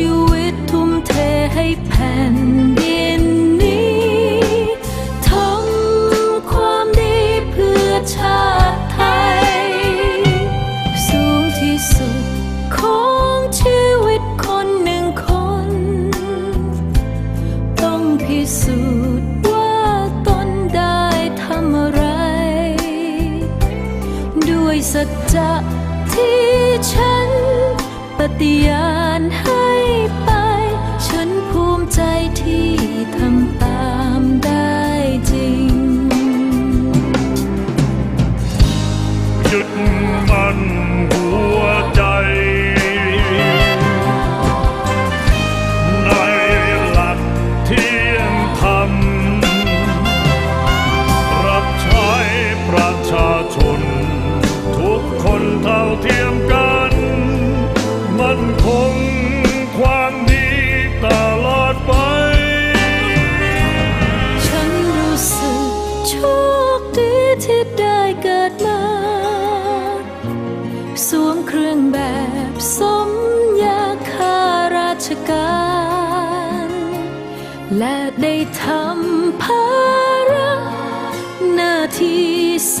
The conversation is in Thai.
ชีวิตทุ่มเทให้แผ่นดินนี้ทำความดีเพื่อชาติไทย สูงที่สุดของชีวิตคนหนึ่งคน ต้องพิสูจน์ว่าตนได้ทำอะไร ด้วยสัจจะที่ฉันปฏิญาณให้ ไป ฉันภูมิใจที่ทำตามได้จริง หยุดมัน รื่องแบบสมยาคาราชการ และได้ทำภาระหน้าที่ส